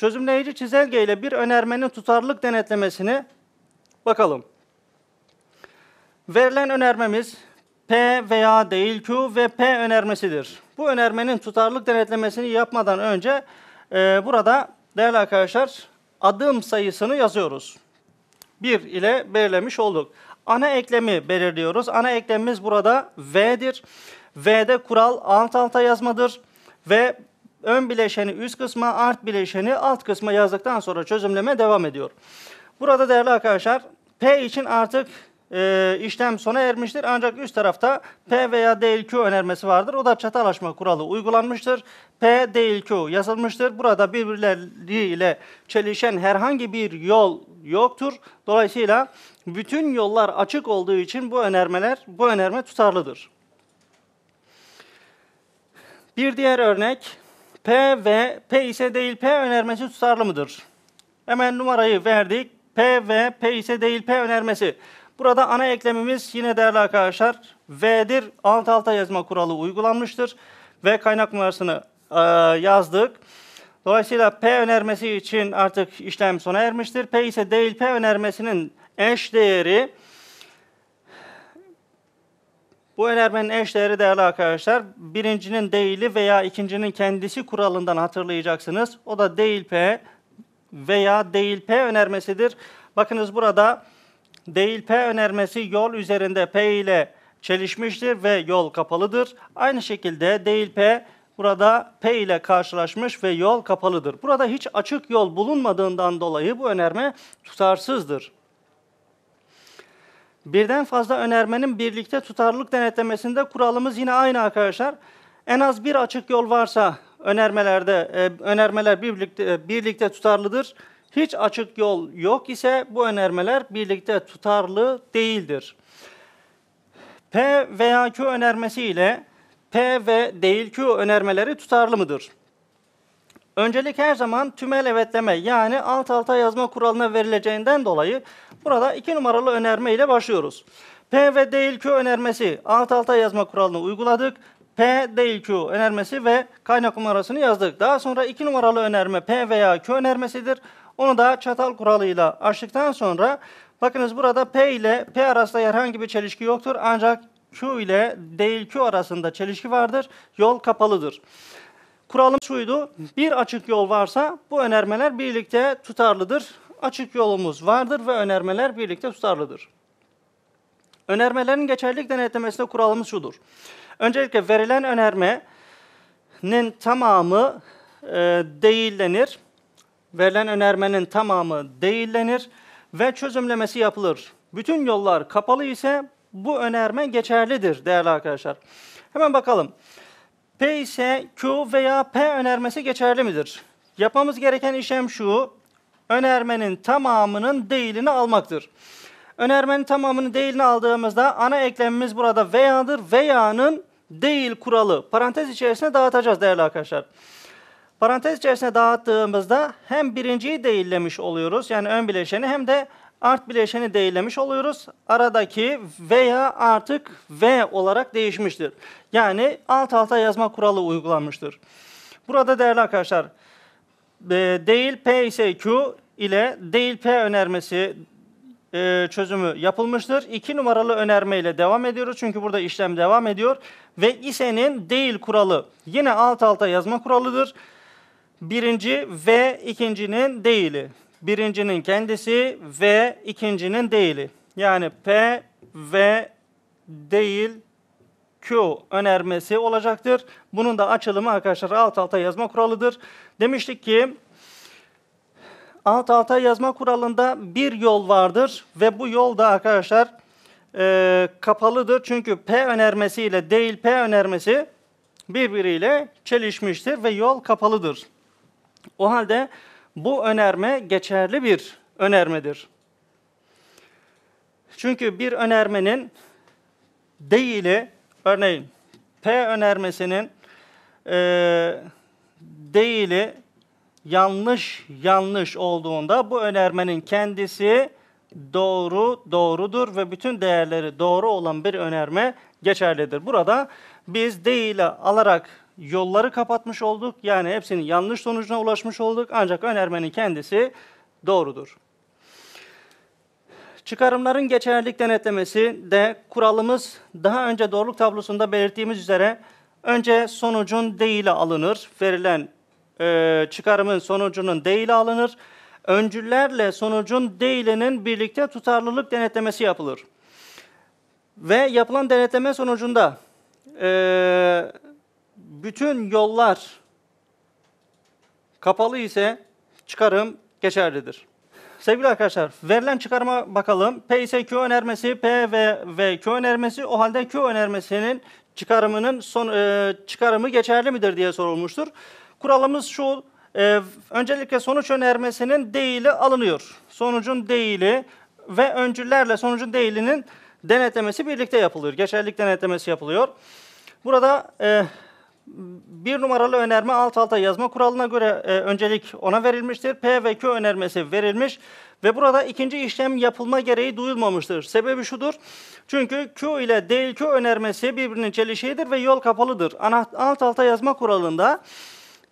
çözümleyici çizelge ile bir önermenin tutarlılık denetlemesini bakalım. Verilen önermemiz P veya değil Q ve P önermesidir. Bu önermenin tutarlılık denetlemesini yapmadan önce e, burada değerli arkadaşlar adım sayısını yazıyoruz. 1 ile belirlemiş olduk. Ana eklemi belirliyoruz. Ana eklemimiz burada V'dir. V'de kural alt alta yazmadır ve ön bileşeni üst kısma, art bileşeni alt kısma yazdıktan sonra çözümleme devam ediyor. Burada değerli arkadaşlar P için artık e, işlem sona ermiştir. Ancak üst tarafta P veya değil Q önermesi vardır. O da çatalaşma kuralı uygulanmıştır. P değil Q yazılmıştır. Burada birbirleriyle çelişen herhangi bir yol yoktur. Dolayısıyla bütün yollar açık olduğu için bu önermeler, bu önerme tutarlıdır. Bir diğer örnek P ve P ise değil P önermesi tutarlı mıdır? Hemen numarayı verdik. P ve P ise değil P önermesi. Burada ana eklemimiz yine değerli arkadaşlar V'dir. Alt alta yazma kuralı uygulanmıştır. Ve kaynak numarasını e, yazdık. Dolayısıyla P önermesi için artık işlem sona ermiştir. P ise değil P önermesinin eş değeri bu önermenin eş değeri değerli arkadaşlar birincinin değili veya ikincinin kendisi kuralından hatırlayacaksınız. O da değil P veya değil P önermesidir. Bakınız burada değil P önermesi yol üzerinde P ile çelişmiştir ve yol kapalıdır. Aynı şekilde değil P burada P ile karşılaşmış ve yol kapalıdır. Burada hiç açık yol bulunmadığından dolayı bu önerme tutarsızdır. Birden fazla önermenin birlikte tutarlılık denetlemesinde kuralımız yine aynı arkadaşlar. En az bir açık yol varsa önermelerde e, önermeler birlikte birlikte tutarlıdır. Hiç açık yol yok ise bu önermeler birlikte tutarlı değildir. P veya Q önermesi ile P ve değil Q önermeleri tutarlı mıdır? Öncelik her zaman tümel evetleme yani alt alta yazma kuralına verileceğinden dolayı burada iki numaralı önerme ile başlıyoruz. P ve değil Q önermesi alt alta yazma kuralını uyguladık. P değil Q önermesi ve kaynak numarasını yazdık. Daha sonra iki numaralı önerme P veya Q önermesidir. Onu da çatal kuralıyla açtıktan sonra bakınız burada P ile P arasında herhangi bir çelişki yoktur. Ancak Q ile değil Q arasında çelişki vardır. Yol kapalıdır. Kuralım şuydu. Bir açık yol varsa bu önermeler birlikte tutarlıdır. Açık yolumuz vardır ve önermeler birlikte tutarlıdır. Önermelerin geçerlilik denetlemesinde kuralımız şudur. Öncelikle verilen önermenin tamamı e, değillenir. Verilen önermenin tamamı değillenir ve çözümlemesi yapılır. Bütün yollar kapalı ise bu önerme geçerlidir değerli arkadaşlar. Hemen bakalım. P ise Q veya P önermesi geçerli midir? Yapmamız gereken işlem şu. Önermenin tamamının değilini almaktır. Önermenin tamamının değilini aldığımızda ana eklemimiz burada veya'dır. Veya'nın değil kuralı parantez içerisine dağıtacağız değerli arkadaşlar. Parantez içerisine dağıttığımızda hem birinciyi değillemiş oluyoruz. Yani ön bileşeni hem de art bileşeni değillemiş oluyoruz. Aradaki veya artık v olarak değişmiştir. Yani alt alta yazma kuralı uygulanmıştır. Burada değerli arkadaşlar e, değil P ise Q ile değil P önermesi e, çözümü yapılmıştır. İki numaralı önerme ile devam ediyoruz. Çünkü burada işlem devam ediyor. Ve ise'nin değil kuralı yine alt alta yazma kuralıdır. Birinci ve ikincinin değili birincinin kendisi ve ikincinin değili. Yani P ve değil Q önermesi olacaktır. Bunun da açılımı arkadaşlar alt alta yazma kuralıdır. Demiştik ki alt alta yazma kuralında bir yol vardır ve bu yol da arkadaşlar e, kapalıdır. Çünkü P önermesi ile değil P önermesi birbiriyle çelişmiştir ve yol kapalıdır. O halde bu önerme geçerli bir önermedir. Çünkü bir önermenin değili, örneğin P önermesinin e, değili yanlış yanlış olduğunda bu önermenin kendisi doğru doğrudur ve bütün değerleri doğru olan bir önerme geçerlidir. Burada biz değili alarak yolları kapatmış olduk. Yani hepsinin yanlış sonucuna ulaşmış olduk. Ancak önermenin kendisi doğrudur. Çıkarımların geçerlilik denetlemesi de kuralımız daha önce doğruluk tablosunda belirttiğimiz üzere önce sonucun değili alınır. Verilen e, çıkarımın sonucunun değili alınır. Öncüllerle sonucun değilinin birlikte tutarlılık denetlemesi yapılır. Ve yapılan denetleme sonucunda e, bütün yollar kapalı ise çıkarım geçerlidir. Sevgili arkadaşlar, verilen çıkarıma bakalım. P ise Q önermesi, P ve, ve Q önermesi. O halde Q önermesinin çıkarımının son e, çıkarımı geçerli midir diye sorulmuştur. Kuralımız şu, e, öncelikle sonuç önermesinin değili alınıyor. Sonucun değili ve öncüllerle sonucun değilinin denetlemesi birlikte yapılıyor. Geçerlilik denetlemesi yapılıyor. Burada e, bir numaralı önerme alt alta yazma kuralına göre e, öncelik ona verilmiştir. P ve Q önermesi verilmiş ve burada ikinci işlem yapılma gereği duyulmamıştır. Sebebi şudur. Çünkü Q ile değil Q önermesi birbirinin çelişiğidir ve yol kapalıdır. Ana, alt alta yazma kuralında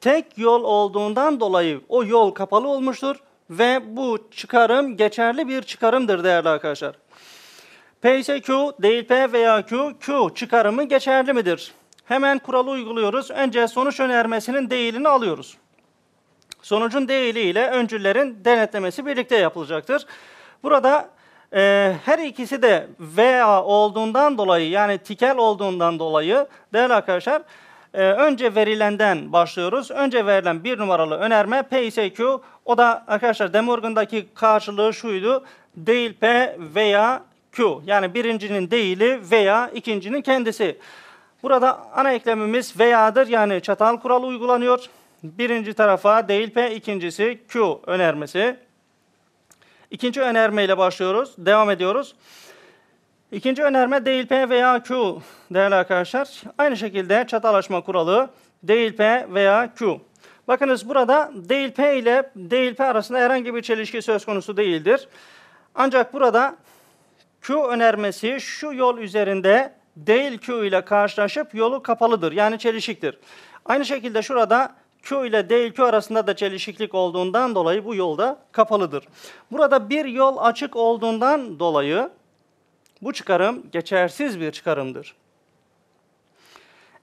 tek yol olduğundan dolayı o yol kapalı olmuştur ve bu çıkarım geçerli bir çıkarımdır değerli arkadaşlar. P ise Q değil P veya Q, Q çıkarımı geçerli midir? Hemen kuralı uyguluyoruz. Önce sonuç önermesinin değilini alıyoruz. Sonucun değili ile öncüllerin denetlemesi birlikte yapılacaktır. Burada e, her ikisi de veya olduğundan dolayı yani tikel olduğundan dolayı değerli arkadaşlar e, önce verilenden başlıyoruz. Önce verilen bir numaralı önerme P ise Q. O da arkadaşlar De Morgan'daki karşılığı şuydu. Değil P veya Q. Yani birincinin değili veya ikincinin kendisi. Burada ana eklemimiz veyadır yani çatal kuralı uygulanıyor. Birinci tarafa değil P, ikincisi Q önermesi. İkinci önerme ile başlıyoruz. Devam ediyoruz. İkinci önerme değil P veya Q değerli arkadaşlar. Aynı şekilde çatalaşma kuralı değil P veya Q. Bakınız burada değil P ile değil P arasında herhangi bir çelişki söz konusu değildir. Ancak burada Q önermesi şu yol üzerinde değil Q ile karşılaşıp yolu kapalıdır. Yani çelişiktir. Aynı şekilde şurada Q ile değil Q arasında da çelişiklik olduğundan dolayı bu yolda kapalıdır. Burada bir yol açık olduğundan dolayı bu çıkarım geçersiz bir çıkarımdır.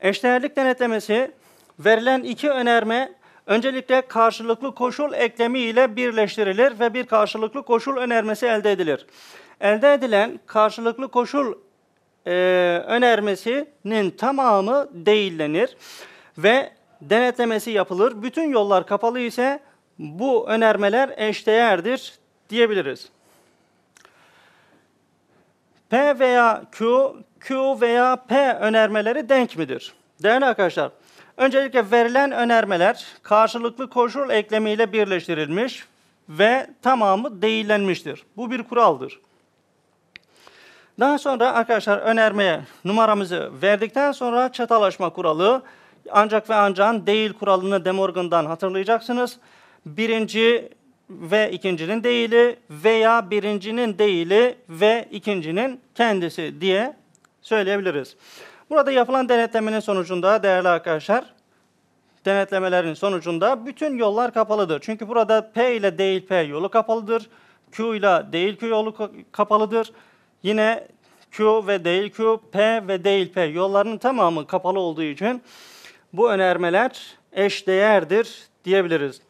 Eşdeğerlik denetlemesi verilen iki önerme öncelikle karşılıklı koşul eklemi ile birleştirilir ve bir karşılıklı koşul önermesi elde edilir. Elde edilen karşılıklı koşul e, önermesinin tamamı değillenir ve denetlemesi yapılır. Bütün yollar kapalı ise bu önermeler eşdeğerdir diyebiliriz. P veya Q, Q veya P önermeleri denk midir? Değerli arkadaşlar, öncelikle verilen önermeler karşılıklı koşul eklemiyle birleştirilmiş ve tamamı değillenmiştir. Bu bir kuraldır. Daha sonra arkadaşlar önermeye numaramızı verdikten sonra çatalaşma kuralı ancak ve ancak değil kuralını Demorgan'dan hatırlayacaksınız. Birinci ve ikincinin değili veya birincinin değili ve ikincinin kendisi diye söyleyebiliriz. Burada yapılan denetlemenin sonucunda değerli arkadaşlar, denetlemelerin sonucunda bütün yollar kapalıdır. Çünkü burada P ile değil P yolu kapalıdır. Q ile değil Q yolu kapalıdır. Yine Q ve değil Q, P ve değil P yollarının tamamı kapalı olduğu için bu önermeler eşdeğerdir diyebiliriz.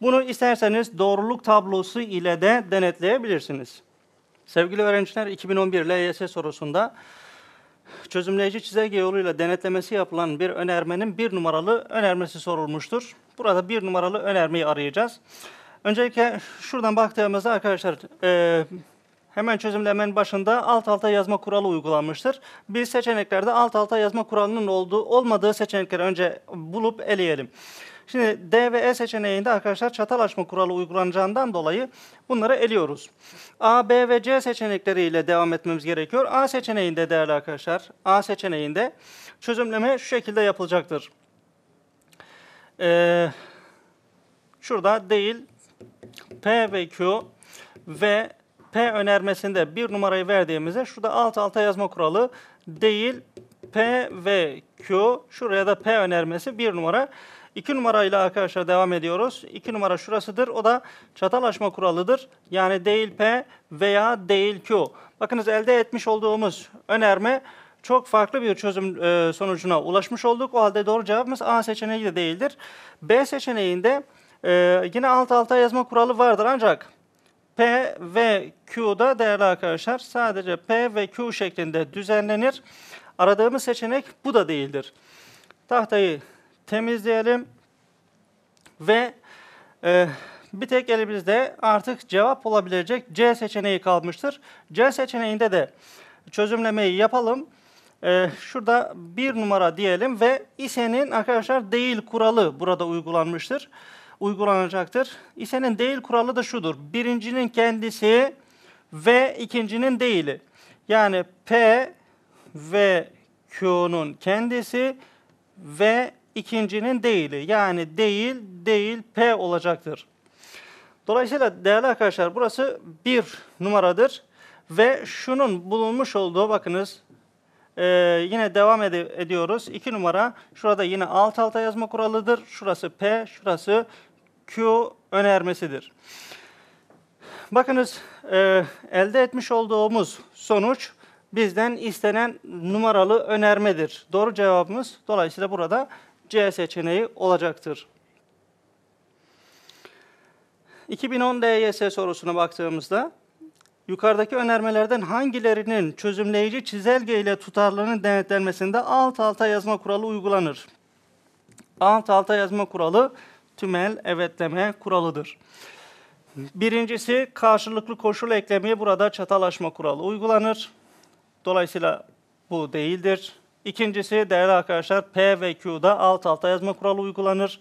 Bunu isterseniz doğruluk tablosu ile de denetleyebilirsiniz. Sevgili öğrenciler 2011 LYS sorusunda çözümleyici çizelge yoluyla denetlemesi yapılan bir önermenin bir numaralı önermesi sorulmuştur. Burada bir numaralı önermeyi arayacağız. Öncelikle şuradan baktığımızda arkadaşlar e, hemen çözümlemenin başında alt alta yazma kuralı uygulanmıştır. Biz seçeneklerde alt alta yazma kuralının olduğu olmadığı seçenekleri önce bulup eleyelim. Şimdi D ve E seçeneğinde arkadaşlar çatal açma kuralı uygulanacağından dolayı bunları eliyoruz. A, B ve C seçenekleriyle devam etmemiz gerekiyor. A seçeneğinde değerli arkadaşlar, A seçeneğinde çözümleme şu şekilde yapılacaktır. Ee, şurada değil, P ve Q ve P önermesinde bir numarayı verdiğimizde şurada alt alta yazma kuralı değil P ve Q, şuraya da P önermesi bir numara. İki numarayla arkadaşlar devam ediyoruz. İki numara şurasıdır. O da çatalaşma kuralıdır. Yani değil P veya değil Q. Bakınız elde etmiş olduğumuz önerme çok farklı bir çözüm e, sonucuna ulaşmış olduk. O halde doğru cevabımız A seçeneği de değildir. B seçeneğinde e, yine alt alta yazma kuralı vardır ancak P ve Q'da değerli arkadaşlar sadece P ve Q şeklinde düzenlenir. Aradığımız seçenek bu da değildir. Tahtayı temizleyelim ve e, bir tek elimizde artık cevap olabilecek C seçeneği kalmıştır. C seçeneğinde de çözümlemeyi yapalım. Ee, şurada bir numara diyelim ve isenin arkadaşlar değil kuralı burada uygulanmıştır. Uygulanacaktır. İsenin değil kuralı da şudur. Birincinin kendisi ve ikincinin değili. Yani P ve Q'nun kendisi ve ikincinin değili. Yani değil, değil P olacaktır. Dolayısıyla değerli arkadaşlar burası bir numaradır. Ve şunun bulunmuş olduğu bakınız ee, yine devam ed- ediyoruz. 2 numara şurada yine alt alta yazma kuralıdır. Şurası P, şurası Q önermesidir. Bakınız e, elde etmiş olduğumuz sonuç bizden istenen numaralı önermedir. Doğru cevabımız dolayısıyla burada C seçeneği olacaktır. 2010 DYS sorusuna baktığımızda yukarıdaki önermelerden hangilerinin çözümleyici çizelge ile tutarlılığının denetlenmesinde alt alta yazma kuralı uygulanır? Alt alta yazma kuralı tümel evetleme kuralıdır. Birincisi karşılıklı koşul eklemi burada çatalaşma kuralı uygulanır. Dolayısıyla bu değildir. İkincisi değerli arkadaşlar P ve Q'da alt alta yazma kuralı uygulanır.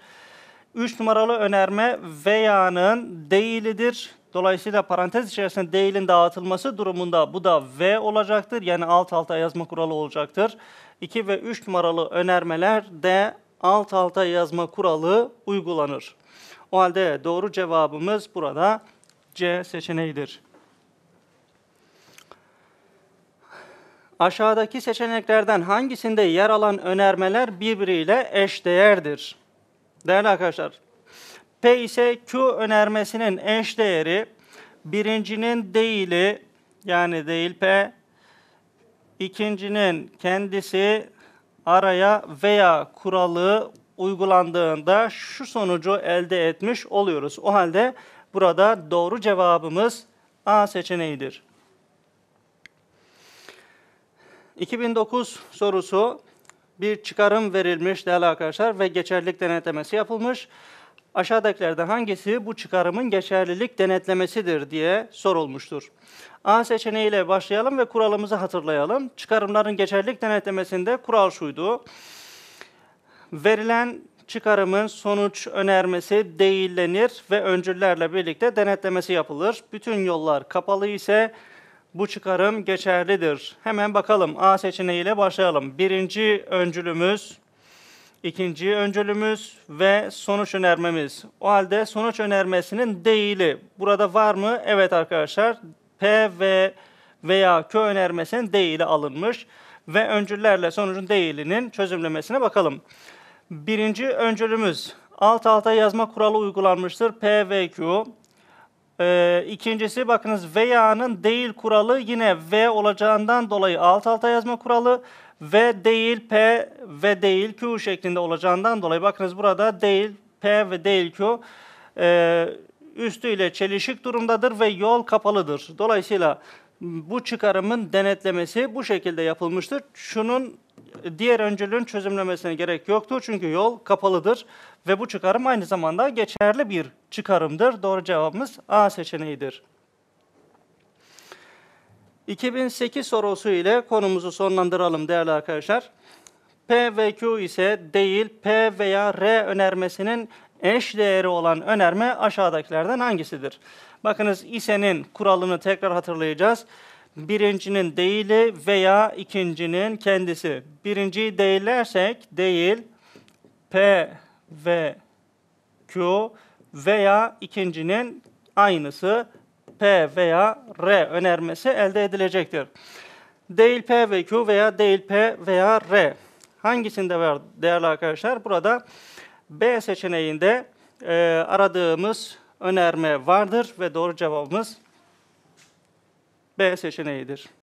Üç numaralı önerme veya'nın değilidir. Dolayısıyla parantez içerisinde değilin dağıtılması durumunda bu da V olacaktır. Yani alt alta yazma kuralı olacaktır. 2 ve 3 numaralı önermeler de alt alta yazma kuralı uygulanır. O halde doğru cevabımız burada C seçeneğidir. Aşağıdaki seçeneklerden hangisinde yer alan önermeler birbiriyle eşdeğerdir? Değerli arkadaşlar, P ise Q önermesinin eş değeri birincinin değili yani değil P, ikincinin kendisi araya veya kuralı uygulandığında şu sonucu elde etmiş oluyoruz. O halde burada doğru cevabımız A seçeneğidir. 2009 sorusu bir çıkarım verilmiş değerli arkadaşlar ve geçerlilik denetlemesi yapılmış. Aşağıdakilerden hangisi bu çıkarımın geçerlilik denetlemesidir diye sorulmuştur. A seçeneğiyle başlayalım ve kuralımızı hatırlayalım. Çıkarımların geçerlilik denetlemesinde kural şuydu. Verilen çıkarımın sonuç önermesi değillenir ve öncüllerle birlikte denetlemesi yapılır. Bütün yollar kapalı ise bu çıkarım geçerlidir. Hemen bakalım A seçeneğiyle başlayalım. Birinci öncülümüz, ikinci öncülümüz ve sonuç önermemiz. O halde sonuç önermesinin değili burada var mı? Evet arkadaşlar. P ve veya Q önermesinin değili alınmış ve öncüllerle sonucun değilinin çözümlemesine bakalım. Birinci öncülümüz alt alta yazma kuralı uygulanmıştır. P ve Q. Ee, ikincisi bakınız veya'nın değil kuralı yine v olacağından dolayı alt alta yazma kuralı ve değil p ve değil q şeklinde olacağından dolayı bakınız burada değil p ve değil q e, üstüyle çelişik durumdadır ve yol kapalıdır. Dolayısıyla bu çıkarımın denetlemesi bu şekilde yapılmıştır. Şunun diğer öncülün çözümlemesine gerek yoktur çünkü yol kapalıdır ve bu çıkarım aynı zamanda geçerli bir çıkarımdır. Doğru cevabımız A seçeneğidir. 2008 sorusu ile konumuzu sonlandıralım değerli arkadaşlar. P ve Q ise değil P veya R önermesinin eş değeri olan önerme aşağıdakilerden hangisidir? Bakınız ise'nin kuralını tekrar hatırlayacağız. Birincinin değili veya ikincinin kendisi. Birinciyi değillersek değil P ve Q veya ikincinin aynısı P veya R önermesi elde edilecektir. Değil P ve Q veya değil P veya R. hangisinde var değerli arkadaşlar? Burada B seçeneğinde e, aradığımız önerme vardır ve doğru cevabımız B seçeneğidir.